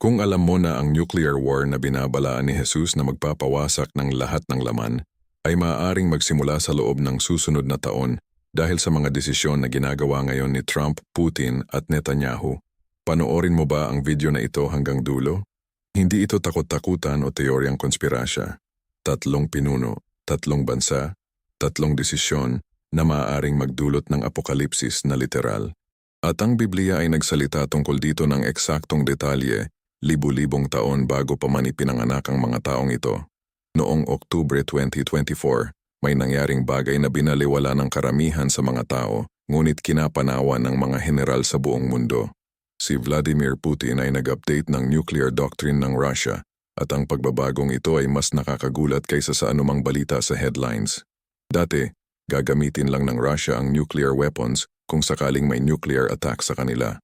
Kung alam mo na ang nuclear war na binabalaan ni Jesus na magpapawasak ng lahat ng laman, ay maaaring magsimula sa loob ng susunod na taon dahil sa mga desisyon na ginagawa ngayon ni Trump, Putin at Netanyahu. Panoorin mo ba ang video na ito hanggang dulo? Hindi ito takot-takutan o teoryang konspirasya. Tatlong pinuno, tatlong bansa, tatlong desisyon na maaaring magdulot ng apokalipsis na literal. At ang Biblia ay nagsalita tungkol dito ng eksaktong detalye, libu-libong taon bago pa man ipinanganak ang mga taong ito. Noong Oktubre 2024, may nangyaring bagay na binaliwala ng karamihan sa mga tao, ngunit kinapanawa ng mga general sa buong mundo. Si Vladimir Putin ay nag-update ng nuclear doctrine ng Russia at ang pagbabagong ito ay mas nakakagulat kaysa sa anumang balita sa headlines. Dati, gagamitin lang ng Russia ang nuclear weapons kung sakaling may nuclear attack sa kanila.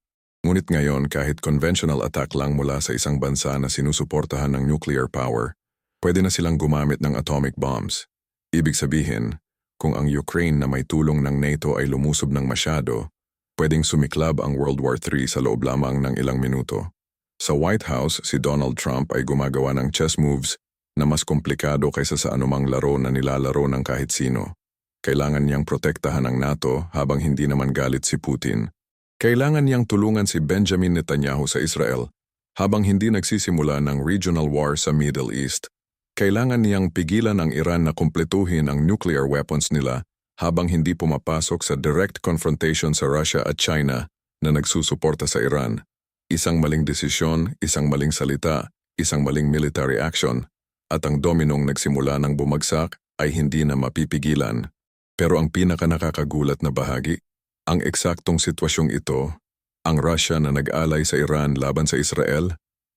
Ngunit ngayon kahit conventional attack lang mula sa isang bansa na sinusuportahan ng nuclear power, pwede na silang gumamit ng atomic bombs. Ibig sabihin, kung ang Ukraine na may tulong ng NATO ay lumusob ng masyado, pwedeng sumiklab ang World War III sa loob lamang ng ilang minuto. Sa White House, si Donald Trump ay gumagawa ng chess moves na mas komplikado kaysa sa anumang laro na nilalaro ng kahit sino. Kailangan niyang protektahan ang NATO habang hindi naman galit si Putin. Kailangan niyang tulungan si Benjamin Netanyahu sa Israel habang hindi nagsisimula ng regional war sa Middle East. Kailangan niyang pigilan ang Iran na kumpletuhin ang nuclear weapons nila habang hindi pumapasok sa direct confrontation sa Russia at China na nagsusuporta sa Iran. Isang maling desisyon, isang maling salita, isang maling military action, at ang dominong nagsimula ng bumagsak ay hindi na mapipigilan. Pero ang pinaka nakakagulat na bahagi, ang eksaktong sitwasyong ito, ang Russia na nag-alay sa Iran laban sa Israel,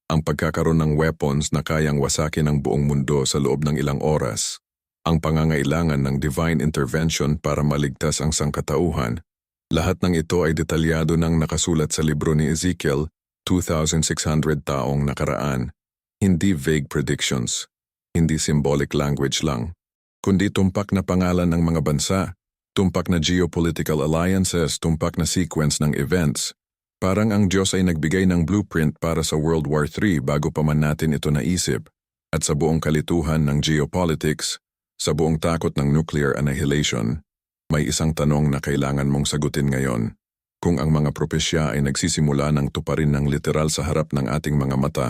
ang pagkakaroon ng weapons na kayang wasakin ang buong mundo sa loob ng ilang oras, ang pangangailangan ng divine intervention para maligtas ang sangkatauhan, lahat ng ito ay detalyado ng nakasulat sa libro ni Ezekiel, 2,600 taong nakaraan. Hindi vague predictions, hindi symbolic language lang, kundi tumpak na pangalan ng mga bansa, tumpak na geopolitical alliances, tumpak na sequence ng events. Parang ang Diyos ay nagbigay ng blueprint para sa World War III bago pa man natin ito naisip. At sa buong kalituhan ng geopolitics, sa buong takot ng nuclear annihilation, may isang tanong na kailangan mong sagutin ngayon. Kung ang mga propesya ay nagsisimula ng tuparin ng literal sa harap ng ating mga mata,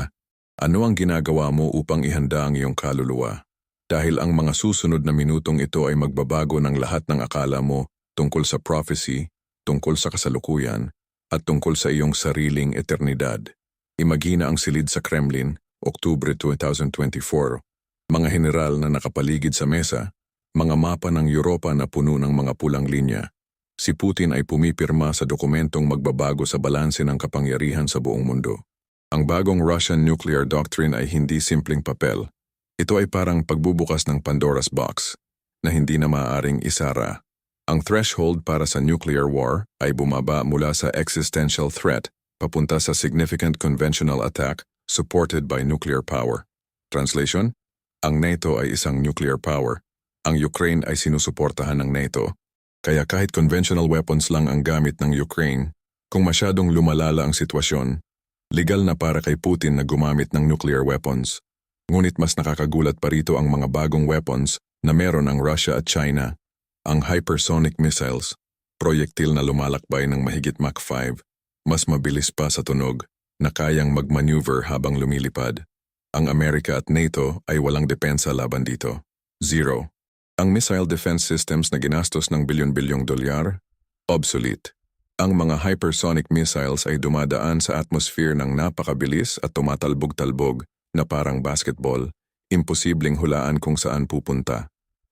ano ang ginagawa mo upang ihanda ang iyong kaluluwa? Dahil ang mga susunod na minutong ito ay magbabago ng lahat ng akala mo tungkol sa prophecy, tungkol sa kasalukuyan, at tungkol sa iyong sariling eternidad. Imagina ang silid sa Kremlin, Oktubre 2024, mga general na nakapaligid sa mesa, mga mapa ng Europa na puno ng mga pulang linya. Si Putin ay pumipirma sa dokumentong magbabago sa balanse ng kapangyarihan sa buong mundo. Ang bagong Russian nuclear doctrine ay hindi simpleng papel. Ito ay parang pagbubukas ng Pandora's box na hindi na maaaring isara. Ang threshold para sa nuclear war ay bumaba mula sa existential threat papunta sa significant conventional attack supported by nuclear power. Translation? Ang NATO ay isang nuclear power. Ang Ukraine ay sinusuportahan ng NATO. Kaya kahit conventional weapons lang ang gamit ng Ukraine, kung masyadong lumalala ang sitwasyon, legal na para kay Putin na gumamit ng nuclear weapons. Ngunit mas nakakagulat pa rito ang mga bagong weapons na meron ang Russia at China. Ang hypersonic missiles, proyektil na lumalakbay ng mahigit Mach 5, mas mabilis pa sa tunog na kayang magmaneuver habang lumilipad. Ang Amerika at NATO ay walang depensa laban dito. Zero. Ang missile defense systems na ginastos ng bilyon-bilyong dolyar, obsolete. Ang mga hypersonic missiles ay dumadaan sa atmosphere ng napakabilis at tumatalbog-talbog na parang basketball, imposibleng hulaan kung saan pupunta.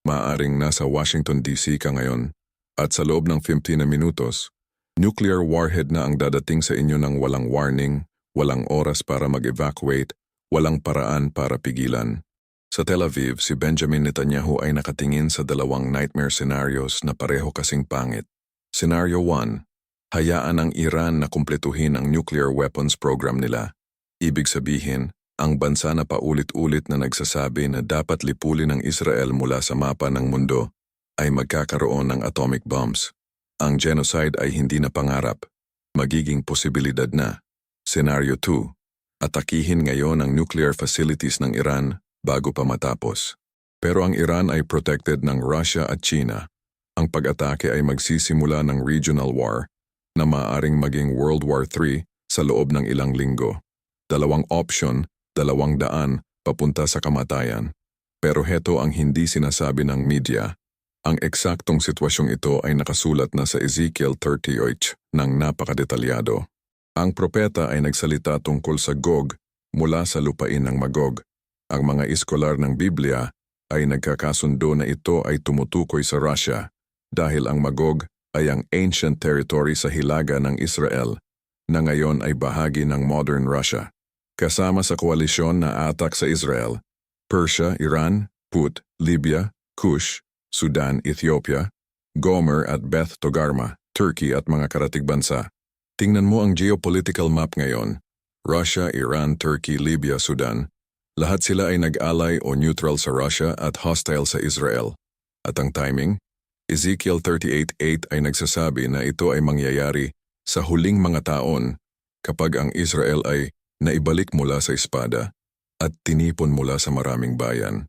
Maaring nasa Washington DC ka ngayon at sa loob ng 15 na minutos, nuclear warhead na ang dadating sa inyo ng walang warning, walang oras para mag-evacuate, walang paraan para pigilan. Sa Tel Aviv, si Benjamin Netanyahu ay nakatingin sa dalawang nightmare scenarios na pareho kasing pangit. Scenario 1. Hayaan ang Iran na kumpletuhin ang nuclear weapons program nila. Ibig sabihin, ang bansa na paulit-ulit na nagsasabi na dapat lipulin ng Israel mula sa mapa ng mundo ay magkakaroon ng atomic bombs. Ang genocide ay hindi na pangarap, magiging posibilidad na. Scenario 2. Atakihin ngayon ang nuclear facilities ng Iran bago pa matapos. Pero ang Iran ay protected ng Russia at China. Ang pag-atake ay magsisimula ng regional war na maaring maging World War III sa loob ng ilang linggo. Dalawang option, dalawang daan, papunta sa kamatayan. Pero heto ang hindi sinasabi ng media. Ang eksaktong sitwasyong ito ay nakasulat na sa Ezekiel 38 ng napakadetalyado. Ang propeta ay nagsalita tungkol sa Gog mula sa lupain ng Magog. Ang mga iskolar ng Biblia ay nagkakasundo na ito ay tumutukoy sa Russia dahil ang Magog ay ang ancient territory sa hilaga ng Israel na ngayon ay bahagi ng modern Russia. Kasama sa koalisyon na atak sa Israel, Persia, Iran, Put, Libya, Kush, Sudan, Ethiopia, Gomer at Beth Togarma, Turkey at mga karatig bansa. Tingnan mo ang geopolitical map ngayon. Russia, Iran, Turkey, Libya, Sudan. Lahat sila ay nag-alay o neutral sa Russia at hostile sa Israel. At ang timing? Ezekiel 38.8 ay nagsasabi na ito ay mangyayari sa huling mga taon kapag ang Israel ay naibalik mula sa espada at tinipon mula sa maraming bayan.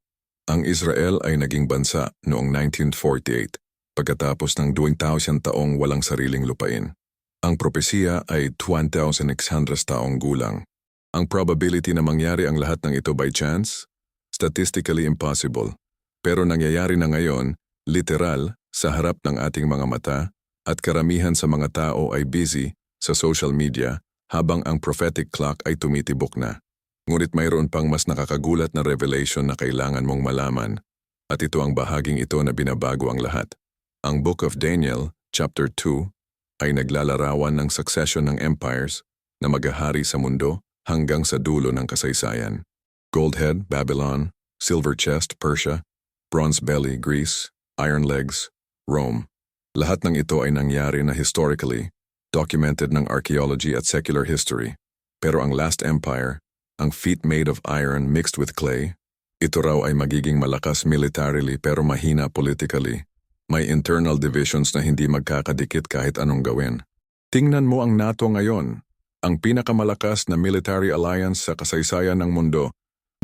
Ang Israel ay naging bansa noong 1948 pagkatapos ng 2,000 taong walang sariling lupain. Ang propesiya ay 1,600 taong gulang. Ang probability na mangyari ang lahat ng ito by chance? Statistically impossible. Pero nangyayari na ngayon, literal, sa harap ng ating mga mata, at karamihan sa mga tao ay busy sa social media habang ang prophetic clock ay tumitibok na. Ngunit mayroon pang mas nakakagulat na revelation na kailangan mong malaman. At ito ang bahaging ito na binabago ang lahat. Ang Book of Daniel, chapter 2, ay naglalarawan ng succession ng empires na maghahari sa mundo hanggang sa dulo ng kasaysayan. Goldhead, Babylon, Silver Chest, Persia, Bronze Belly, Greece, Iron Legs, Rome. Lahat ng ito ay nangyari na historically, documented ng archaeology at secular history. Pero ang last empire, ang feet made of iron mixed with clay, ito raw ay magiging malakas militarily pero mahina politically may internal divisions na hindi magkakadikit kahit anong gawin. Tingnan mo ang NATO ngayon, ang pinakamalakas na military alliance sa kasaysayan ng mundo.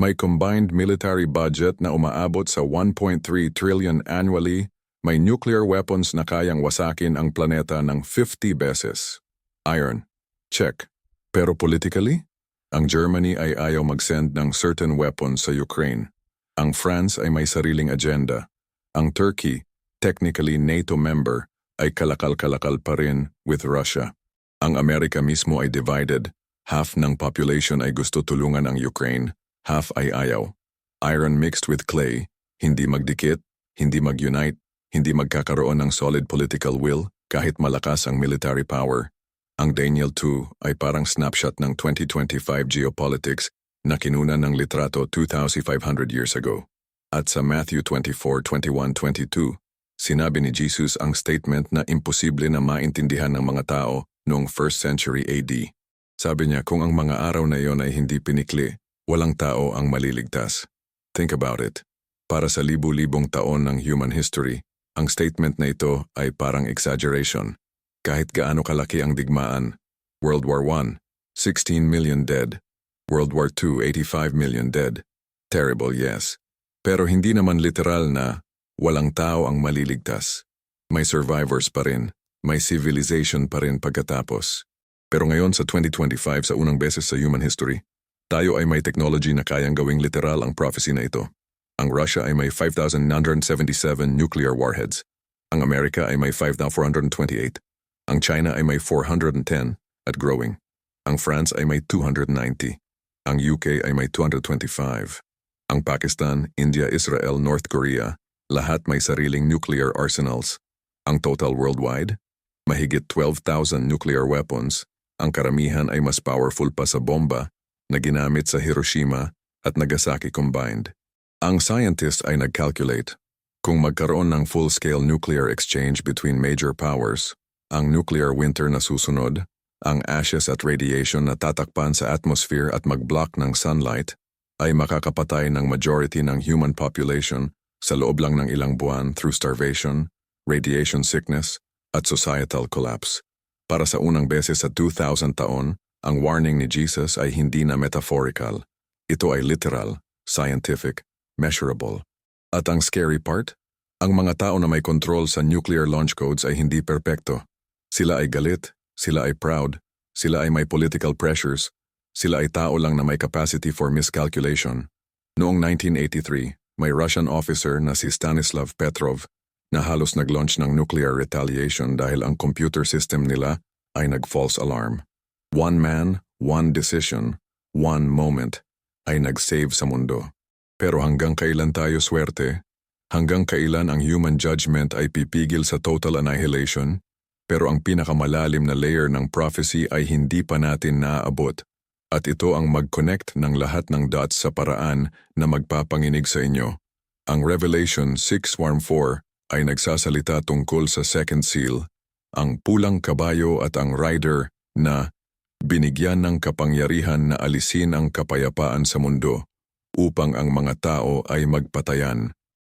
May combined military budget na umaabot sa 1.3 trillion annually, may nuclear weapons na kayang wasakin ang planeta ng 50 beses. Iron. Check. Pero politically? Ang Germany ay ayaw mag-send ng certain weapons sa Ukraine. Ang France ay may sariling agenda. Ang Turkey technically NATO member, ay kalakal-kalakal pa rin with Russia. Ang Amerika mismo ay divided. Half ng population ay gusto tulungan ang Ukraine, half ay ayaw. Iron mixed with clay, hindi magdikit, hindi mag-unite, hindi magkakaroon ng solid political will kahit malakas ang military power. Ang Daniel 2 ay parang snapshot ng 2025 geopolitics na kinunan ng litrato 2,500 years ago. At sa Matthew 24, 21, 22, Sinabi ni Jesus ang statement na imposible na maintindihan ng mga tao noong 1st century AD. Sabi niya kung ang mga araw na iyon ay hindi pinikli, walang tao ang maliligtas. Think about it. Para sa libu-libong taon ng human history, ang statement na ito ay parang exaggeration. Kahit gaano kalaki ang digmaan, World War I, 16 million dead. World War II, 85 million dead. Terrible, yes. Pero hindi naman literal na Walang tao ang maliligtas. May survivors pa rin. May civilization pa rin pagkatapos. Pero ngayon sa 2025 sa unang beses sa human history, tayo ay may technology na kayang gawing literal ang prophecy na ito. Ang Russia ay may 5,977 nuclear warheads. Ang Amerika ay may 5,428. Ang China ay may 410 at growing. Ang France ay may 290. Ang UK ay may 225. Ang Pakistan, India, Israel, North Korea lahat may sariling nuclear arsenals. Ang total worldwide? Mahigit 12,000 nuclear weapons. Ang karamihan ay mas powerful pa sa bomba na ginamit sa Hiroshima at Nagasaki combined. Ang scientists ay nag-calculate kung magkaroon ng full-scale nuclear exchange between major powers, ang nuclear winter na susunod, ang ashes at radiation na tatakpan sa atmosphere at mag-block ng sunlight, ay makakapatay ng majority ng human population sa loob lang ng ilang buwan through starvation, radiation sickness, at societal collapse. Para sa unang beses sa 2,000 taon, Ang warning ni Jesus ay hindi na metaphorical. Ito ay literal, scientific, measurable. At ang scary part? Ang mga tao na may control sa nuclear launch codes ay hindi perpekto. Sila ay galit, sila ay proud, sila ay may political pressures, sila ay tao lang na may capacity for miscalculation. Noong 1983, may Russian officer na si Stanislav Petrov na halos nag-launch ng nuclear retaliation dahil ang computer system nila ay nag-false alarm. One man, one decision, one moment ay nag-save sa mundo. Pero hanggang kailan tayo swerte? Hanggang kailan ang human judgment ay pipigil sa total annihilation? Pero ang pinakamalalim na layer ng prophecy ay hindi pa natin naaabot. At ito ang mag-connect ng lahat ng dots sa paraan na magpapanginig sa inyo. Ang Revelation 6.1.4 ay nagsasalita tungkol sa second seal, ang pulang kabayo at ang rider na binigyan ng kapangyarihan na alisin ang kapayapaan sa mundo upang ang mga tao ay magpatayan.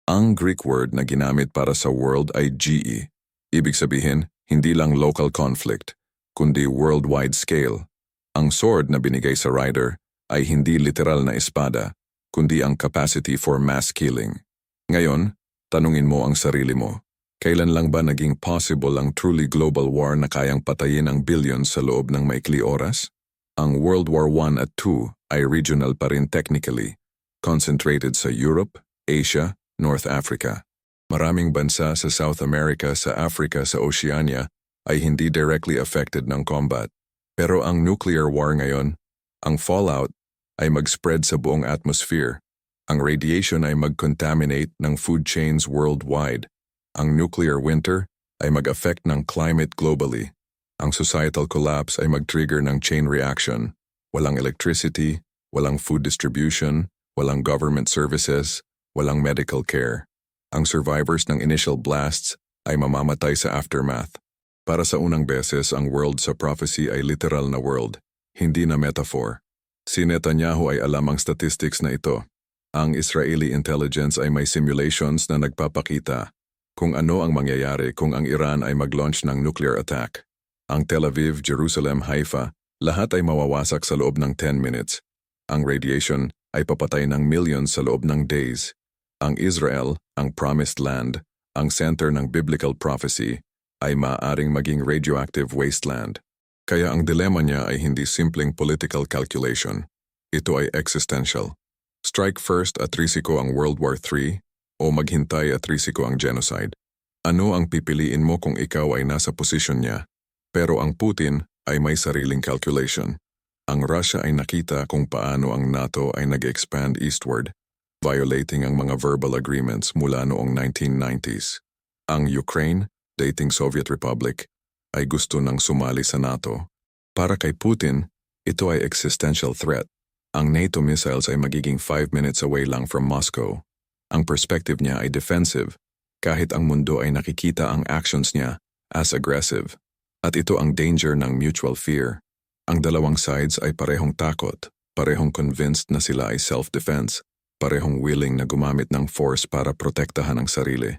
Ang Greek word na ginamit para sa world ay GE. Ibig sabihin, hindi lang local conflict, kundi worldwide scale. Ang sword na binigay sa rider ay hindi literal na espada, kundi ang capacity for mass killing. Ngayon, tanungin mo ang sarili mo. Kailan lang ba naging possible ang truly global war na kayang patayin ang billions sa loob ng maikli oras? Ang World War I at II ay regional pa rin technically, concentrated sa Europe, Asia, North Africa. Maraming bansa sa South America, sa Africa, sa Oceania ay hindi directly affected ng combat. Pero ang nuclear war ngayon, ang fallout ay mag-spread sa buong atmosphere. Ang radiation ay mag-contaminate ng food chains worldwide. Ang nuclear winter ay mag-affect ng climate globally. Ang societal collapse ay mag-trigger ng chain reaction. Walang electricity, walang food distribution, walang government services, walang medical care. Ang survivors ng initial blasts ay mamamatay sa aftermath. Para sa unang beses, ang world sa prophecy ay literal na world, hindi na metaphor. Si Netanyahu ay alam ang statistics na ito. Ang Israeli intelligence ay may simulations na nagpapakita kung ano ang mangyayari kung ang Iran ay mag-launch ng nuclear attack. Ang Tel Aviv, Jerusalem, Haifa, lahat ay mawawasak sa loob ng 10 minutes. Ang radiation ay papatay ng millions sa loob ng days. Ang Israel, ang promised land, ang center ng biblical prophecy, ay maaaring maging radioactive wasteland. Kaya ang dilema niya ay hindi simpleng political calculation. Ito ay existential. Strike first at risiko ang World War III o maghintay at risiko ang genocide. Ano ang pipiliin mo kung ikaw ay nasa posisyon niya? Pero ang Putin ay may sariling calculation. Ang Russia ay nakita kung paano ang NATO ay nag-expand eastward violating ang mga verbal agreements mula noong 1990s. Ang Ukraine, dating Soviet Republic, ay gusto nang sumali sa NATO. Para kay Putin, ito ay existential threat. Ang NATO missiles ay magiging 5 minutes away lang from Moscow. Ang perspective niya ay defensive, kahit ang mundo ay nakikita ang actions niya as aggressive. At ito ang danger ng mutual fear. Ang dalawang sides ay parehong takot, parehong convinced na sila ay self-defense parehong willing na gumamit ng force para protektahan ang sarili.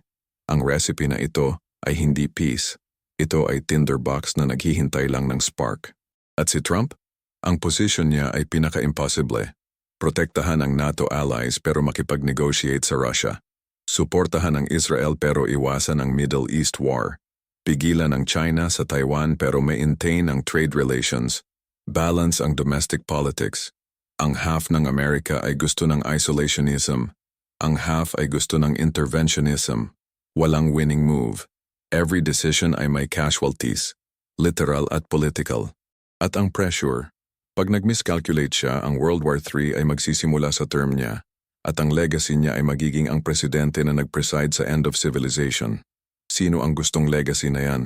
Ang recipe na ito ay hindi peace. Ito ay tinderbox na naghihintay lang ng spark. At si Trump? Ang position niya ay pinaka-impossible. Protektahan ang NATO allies pero makipag-negotiate sa Russia. Suportahan ang Israel pero iwasan ang Middle East war. Pigilan ang China sa Taiwan pero maintain ang trade relations. Balance ang domestic politics. Ang half ng Amerika ay gusto ng isolationism. Ang half ay gusto ng interventionism. Walang winning move. Every decision ay may casualties, literal at political. At ang pressure, pag nag-miscalculate siya, ang World War III ay magsisimula sa term niya at ang legacy niya ay magiging ang presidente na nag-preside sa end of civilization. Sino ang gustong legacy na yan?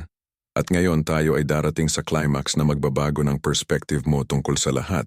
At ngayon tayo ay darating sa climax na magbabago ng perspective mo tungkol sa lahat.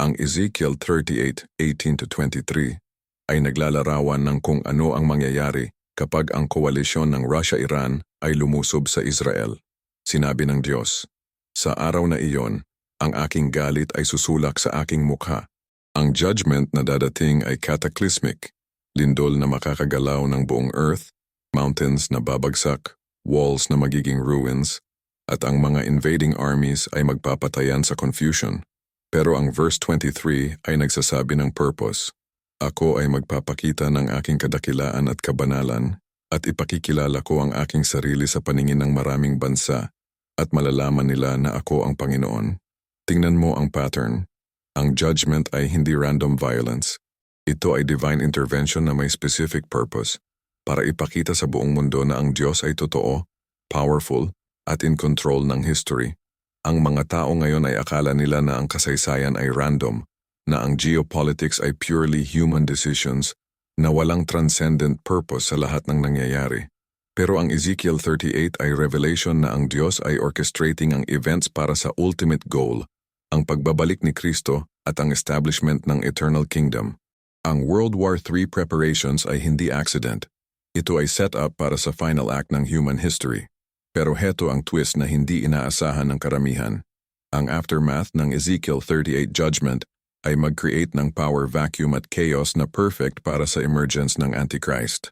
Ang Ezekiel 38:18-23 ay naglalarawan ng kung ano ang mangyayari kapag ang koalisyon ng Russia-Iran ay lumusob sa Israel. Sinabi ng Diyos, Sa araw na iyon, ang aking galit ay susulak sa aking mukha. Ang judgment na dadating ay cataclysmic, lindol na makakagalaw ng buong earth, mountains na babagsak, walls na magiging ruins, at ang mga invading armies ay magpapatayan sa confusion. Pero ang verse 23 ay nagsasabi ng purpose. Ako ay magpapakita ng aking kadakilaan at kabanalan at ipakikilala ko ang aking sarili sa paningin ng maraming bansa at malalaman nila na ako ang Panginoon. Tingnan mo ang pattern. Ang judgment ay hindi random violence. Ito ay divine intervention na may specific purpose para ipakita sa buong mundo na ang Diyos ay totoo, powerful, at in control ng history. Ang mga tao ngayon ay akala nila na ang kasaysayan ay random, na ang geopolitics ay purely human decisions na walang transcendent purpose sa lahat ng nangyayari. Pero ang Ezekiel 38 ay revelation na ang Diyos ay orchestrating ang events para sa ultimate goal, ang pagbabalik ni Kristo at ang establishment ng eternal kingdom. Ang World War III preparations ay hindi accident. Ito ay set up para sa final act ng human history. Pero heto ang twist na hindi inaasahan ng karamihan. Ang aftermath ng Ezekiel 38 judgment ay mag-create ng power vacuum at chaos na perfect para sa emergence ng Antichrist.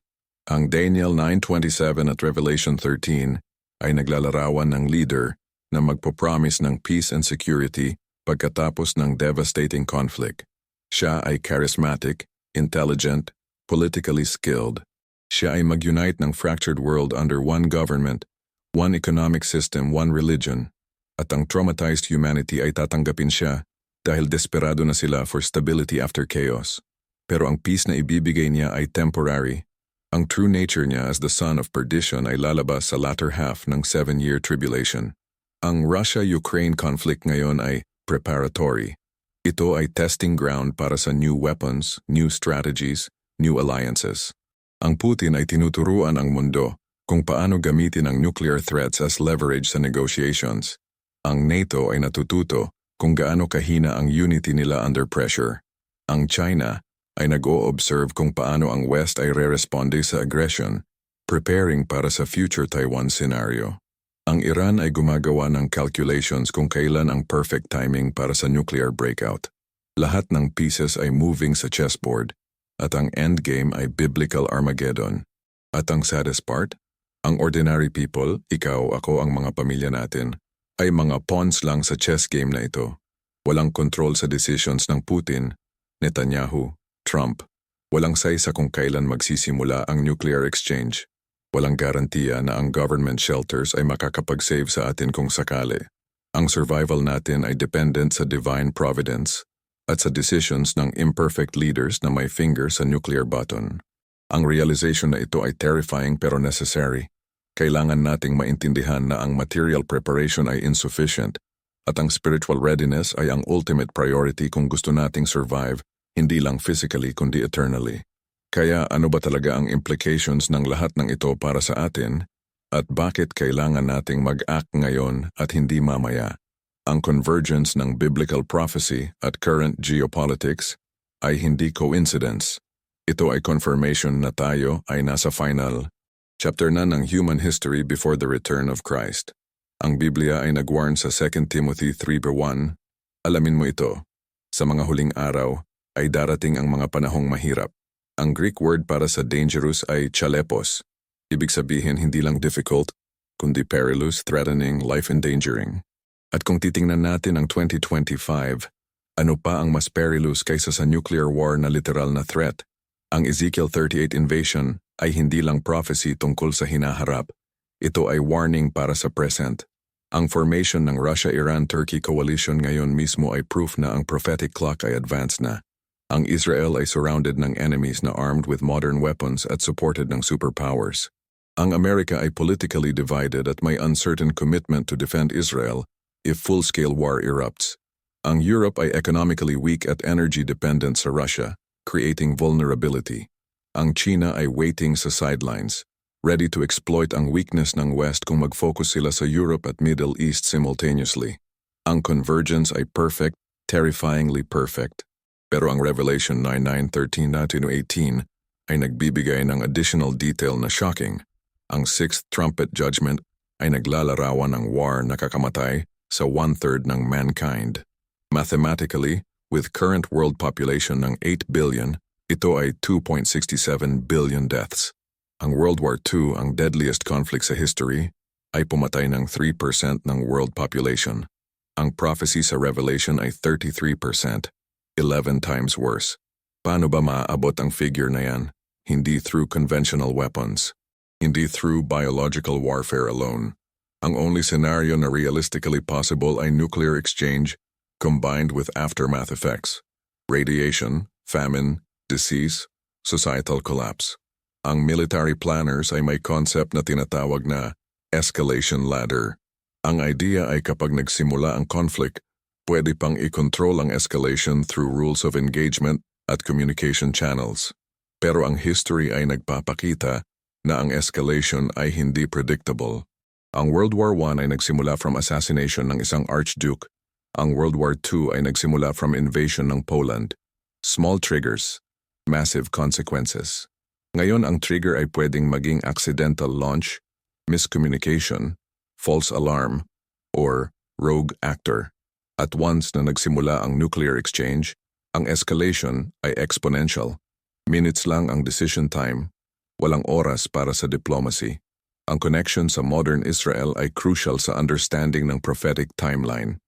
Ang Daniel 9.27 at Revelation 13 ay naglalarawan ng leader na magpopromise ng peace and security pagkatapos ng devastating conflict. Siya ay charismatic, intelligent, politically skilled. Siya ay mag-unite ng fractured world under one government, one economic system, one religion. At ang traumatized humanity ay tatanggapin siya dahil desperado na sila for stability after chaos. Pero ang peace na ibibigay niya ay temporary. Ang true nature niya as the son of perdition ay lalabas sa latter half ng seven-year tribulation. Ang Russia-Ukraine conflict ngayon ay preparatory. Ito ay testing ground para sa new weapons, new strategies, new alliances. Ang Putin ay tinuturuan ang mundo kung paano gamitin ang nuclear threats as leverage sa negotiations. Ang NATO ay natututo kung gaano kahina ang unity nila under pressure. Ang China ay nag-o-observe kung paano ang West ay re-responde sa aggression, preparing para sa future Taiwan scenario. Ang Iran ay gumagawa ng calculations kung kailan ang perfect timing para sa nuclear breakout. Lahat ng pieces ay moving sa chessboard, at ang endgame ay biblical Armageddon. At ang saddest part, ang ordinary people, ikaw, ako, ang mga pamilya natin, ay mga pawns lang sa chess game na ito. Walang control sa decisions ng Putin, Netanyahu, Trump. Walang say sa kung kailan magsisimula ang nuclear exchange. Walang garantiya na ang government shelters ay makakapag-save sa atin kung sakali. Ang survival natin ay dependent sa divine providence at sa decisions ng imperfect leaders na may finger sa nuclear button. Ang realization na ito ay terrifying pero necessary kailangan nating maintindihan na ang material preparation ay insufficient at ang spiritual readiness ay ang ultimate priority kung gusto nating survive, hindi lang physically kundi eternally. Kaya ano ba talaga ang implications ng lahat ng ito para sa atin at bakit kailangan nating mag-act ngayon at hindi mamaya? Ang convergence ng biblical prophecy at current geopolitics ay hindi coincidence. Ito ay confirmation na tayo ay nasa final Chapter na ng Human History Before the Return of Christ. Ang Biblia ay nagwarn sa 2 Timothy 3.1, Alamin mo ito, sa mga huling araw ay darating ang mga panahong mahirap. Ang Greek word para sa dangerous ay chalepos. Ibig sabihin hindi lang difficult, kundi perilous, threatening, life-endangering. At kung titingnan natin ang 2025, ano pa ang mas perilous kaysa sa nuclear war na literal na threat? Ang Ezekiel 38 invasion ay hindi lang prophecy tungkol sa hinaharap. Ito ay warning para sa present. Ang formation ng Russia-Iran-Turkey coalition ngayon mismo ay proof na ang prophetic clock ay advanced na. Ang Israel ay surrounded ng enemies na armed with modern weapons at supported ng superpowers. Ang Amerika ay politically divided at may uncertain commitment to defend Israel if full-scale war erupts. Ang Europe ay economically weak at energy dependent sa Russia, creating vulnerability. Ang China ay waiting sa sidelines, ready to exploit ang weakness ng West kung mag-focus sila sa Europe at Middle East simultaneously. Ang convergence ay perfect, terrifyingly perfect. Pero ang Revelation 9.9.13-18 ay nagbibigay ng additional detail na shocking. Ang sixth trumpet judgment ay naglalarawan ng war na kakamatay sa one-third ng mankind. Mathematically, with current world population ng 8 billion, ito ay 2.67 billion deaths. Ang World War II, ang deadliest conflict sa history, ay pumatay ng 3% ng world population. Ang prophecy sa Revelation ay 33%, 11 times worse. Paano ba maaabot ang figure na yan? Hindi through conventional weapons. Hindi through biological warfare alone. Ang only scenario na realistically possible ay nuclear exchange combined with aftermath effects. Radiation, famine, disease, societal collapse. Ang military planners ay may concept na tinatawag na escalation ladder. Ang idea ay kapag nagsimula ang conflict, pwede pang i-control ang escalation through rules of engagement at communication channels. Pero ang history ay nagpapakita na ang escalation ay hindi predictable. Ang World War I ay nagsimula from assassination ng isang archduke. Ang World War II ay nagsimula from invasion ng Poland. Small triggers, massive consequences. Ngayon ang trigger ay pwedeng maging accidental launch, miscommunication, false alarm, or rogue actor. At once na nagsimula ang nuclear exchange, ang escalation ay exponential. Minutes lang ang decision time, walang oras para sa diplomacy. Ang connection sa modern Israel ay crucial sa understanding ng prophetic timeline.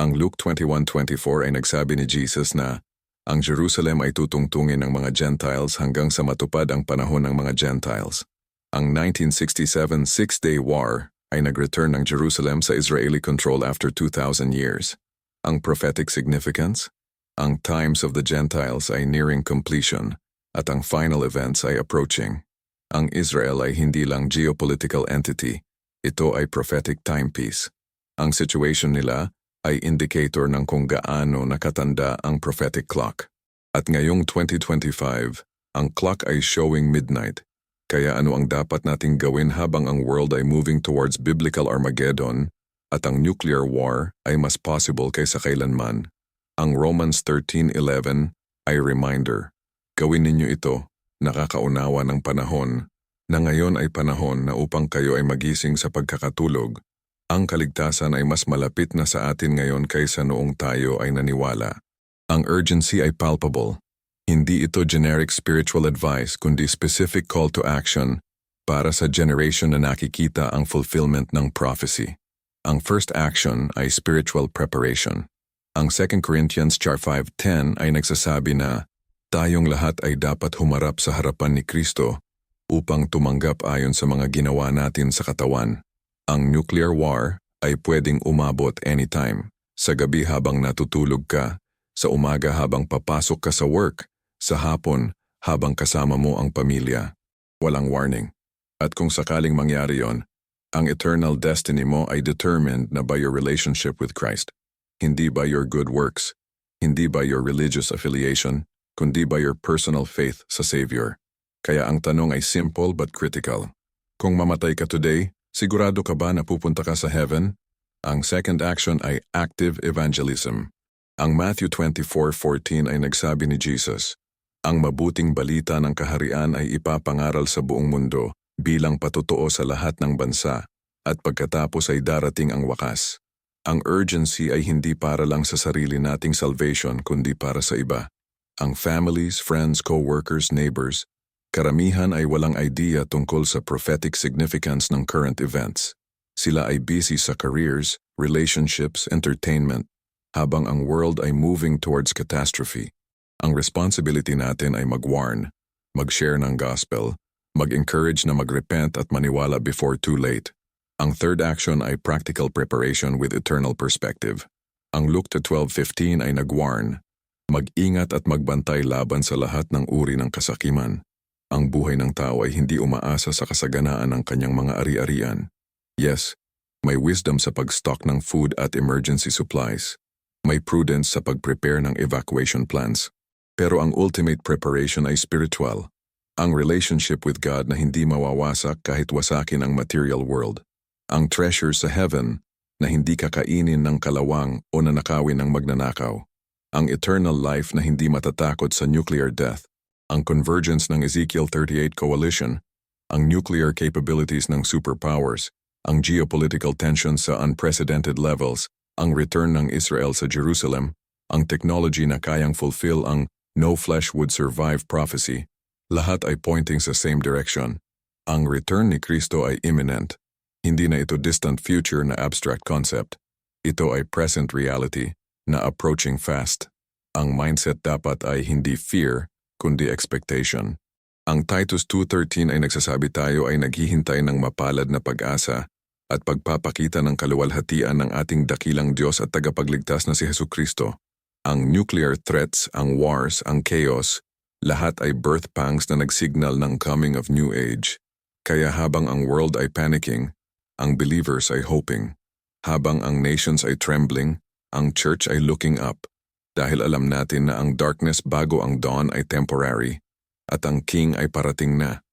Ang Luke 21.24 ay nagsabi ni Jesus na ang Jerusalem ay tutungtungin ng mga Gentiles hanggang sa matupad ang panahon ng mga Gentiles. Ang 1967 Six-Day War ay nag-return ng Jerusalem sa Israeli control after 2,000 years. Ang prophetic significance? Ang times of the Gentiles ay nearing completion at ang final events ay approaching. Ang Israel ay hindi lang geopolitical entity, ito ay prophetic timepiece. Ang situation nila ay indicator ng kung gaano nakatanda ang prophetic clock. At ngayong 2025, ang clock ay showing midnight, kaya ano ang dapat nating gawin habang ang world ay moving towards biblical Armageddon at ang nuclear war ay mas possible kaysa kailanman? Ang Romans 13.11 ay reminder. Gawin ninyo ito, nakakaunawa ng panahon, na ngayon ay panahon na upang kayo ay magising sa pagkakatulog. Ang kaligtasan ay mas malapit na sa atin ngayon kaysa noong tayo ay naniwala. Ang urgency ay palpable. Hindi ito generic spiritual advice kundi specific call to action para sa generation na nakikita ang fulfillment ng prophecy. Ang first action ay spiritual preparation. Ang 2 Corinthians 5.10 ay nagsasabi na tayong lahat ay dapat humarap sa harapan ni Kristo upang tumanggap ayon sa mga ginawa natin sa katawan. Ang nuclear war ay pwedeng umabot anytime, sa gabi habang natutulog ka, sa umaga habang papasok ka sa work, sa hapon, habang kasama mo ang pamilya. Walang warning. At kung sakaling mangyari yon, ang eternal destiny mo ay determined na by your relationship with Christ. Hindi by your good works, hindi by your religious affiliation, kundi by your personal faith sa Savior. Kaya ang tanong ay simple but critical. Kung mamatay ka today, sigurado ka ba na pupunta ka sa heaven? Ang second action ay active evangelism. Ang Matthew 24.14 ay nagsabi ni Jesus, ang mabuting balita ng kaharian ay ipapangaral sa buong mundo bilang patotoo sa lahat ng bansa at pagkatapos ay darating ang wakas. Ang urgency ay hindi para lang sa sarili nating salvation kundi para sa iba. Ang families, friends, co-workers, neighbors, karamihan ay walang idea tungkol sa prophetic significance ng current events. Sila ay busy sa careers, relationships, entertainment, habang ang world ay moving towards catastrophe. Ang responsibility natin ay mag-warn, mag-share ng gospel, mag-encourage na mag-repent at maniwala before too late. Ang third action ay practical preparation with eternal perspective. Ang Luke 12.15 ay nag-warn, mag-ingat at magbantay laban sa lahat ng uri ng kasakiman. Ang buhay ng tao ay hindi umaasa sa kasaganaan ng kanyang mga ari-arian. Yes, may wisdom sa pag-stock ng food at emergency supplies. May prudence sa pag-prepare ng evacuation plans. Pero ang ultimate preparation ay spiritual. Ang relationship with God na hindi mawawasak kahit wasakin ang material world. Ang treasure sa heaven na hindi kakainin ng kalawang o nanakawin ng magnanakaw. Ang eternal life na hindi matatakot sa nuclear death. Ang convergence ng Ezekiel 38 coalition. Ang nuclear capabilities ng superpowers. Ang geopolitical tensions sa unprecedented levels. Ang return ng Israel sa Jerusalem. Ang technology na kayang fulfill ang no flesh would survive prophecy, lahat ay pointing sa same direction. Ang return ni Kristo ay imminent. Hindi na ito distant future na abstract concept. Ito ay present reality na approaching fast. Ang mindset dapat ay hindi fear, kundi expectation. Ang Titus 2.13 ay nagsasabi tayo ay naghihintay ng mapalad na pag-asa at pagpapakita ng kaluwalhatian ng ating dakilang Diyos at tagapagligtas na si Heso Kristo. Ang nuclear threats, ang wars, ang chaos, lahat ay birth pangs na nagsignal ng coming of new age. Kaya habang ang world ay panicking, ang believers ay hoping. Habang ang nations ay trembling, ang church ay looking up. Dahil alam natin na ang darkness bago ang dawn ay temporary at ang king ay parating na.